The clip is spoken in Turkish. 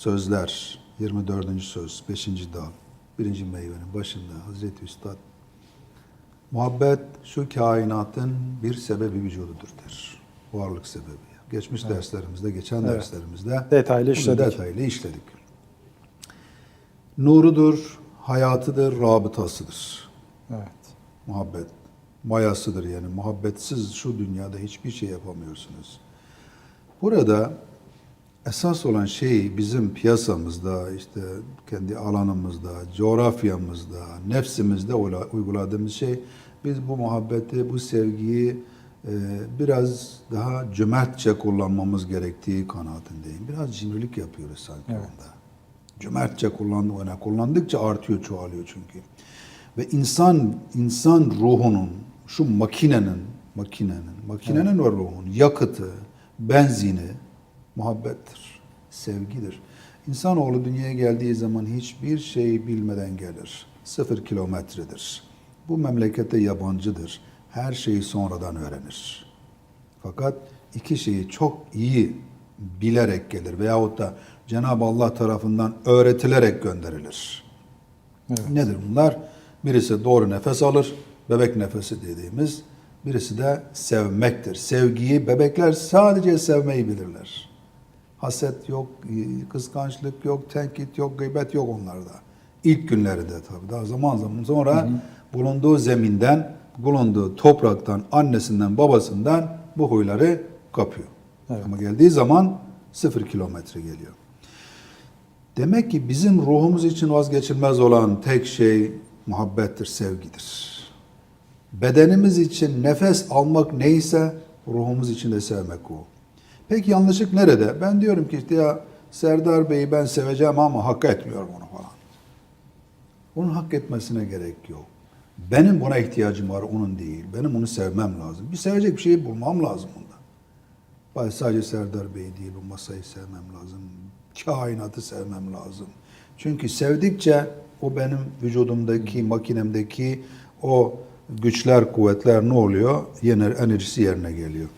Sözler 24. söz 5. dal 1. meyvenin başında Hazreti Üstad Muhabbet şu kainatın bir sebebi vücududur der. Varlık sebebi. Geçmiş derslerimizde, geçen Evet. derslerimizde Detaylı işledik. detaylı işledik. Nurudur, hayatıdır, rabıtasıdır. Evet. Muhabbet. Mayasıdır yani. Muhabbetsiz şu dünyada hiçbir şey yapamıyorsunuz. Burada esas olan şey bizim piyasamızda, işte kendi alanımızda, coğrafyamızda, nefsimizde uyguladığımız şey biz bu muhabbeti, bu sevgiyi e, biraz daha cömertçe kullanmamız gerektiği kanaatindeyim. Biraz cimrilik yapıyoruz sanki Evet. onda. Cömertçe kullandı, öyle kullandıkça artıyor, çoğalıyor çünkü. Ve insan insan ruhunun, şu makinenin, makinenin, makinenin ve ruhun yakıtı, benzini muhabbettir, sevgidir. İnsanoğlu dünyaya geldiği zaman hiçbir şey bilmeden gelir. Sıfır kilometredir. Bu memlekette yabancıdır. Her şeyi sonradan öğrenir. Fakat iki şeyi çok iyi bilerek gelir veyahut da Cenab-ı Allah tarafından öğretilerek gönderilir. Evet. Nedir bunlar? Birisi doğru nefes alır, bebek nefesi dediğimiz. Birisi de sevmektir. Sevgiyi bebekler sadece sevmeyi bilirler. Haset yok, kıskançlık yok, tenkit yok, gıybet yok onlarda. İlk günlerinde tabii. Daha zaman zaman sonra bulunduğu zeminden, bulunduğu topraktan, annesinden, babasından bu huyları kapıyor. Evet. Ama geldiği zaman sıfır kilometre geliyor. Demek ki bizim ruhumuz için vazgeçilmez olan tek şey muhabbettir, sevgidir. Bedenimiz için nefes almak neyse ruhumuz için de sevmek o. Peki yanlışlık nerede? Ben diyorum ki işte ya Serdar Bey'i ben seveceğim ama hak etmiyorum onu falan. Onun hak etmesine gerek yok. Benim buna ihtiyacım var, onun değil. Benim onu sevmem lazım. Bir sevecek bir şeyi bulmam lazım. Ben sadece Serdar Bey değil, bu masayı sevmem lazım. Kainatı sevmem lazım. Çünkü sevdikçe o benim vücudumdaki, makinemdeki o güçler, kuvvetler ne oluyor? Yeni enerjisi yerine geliyor.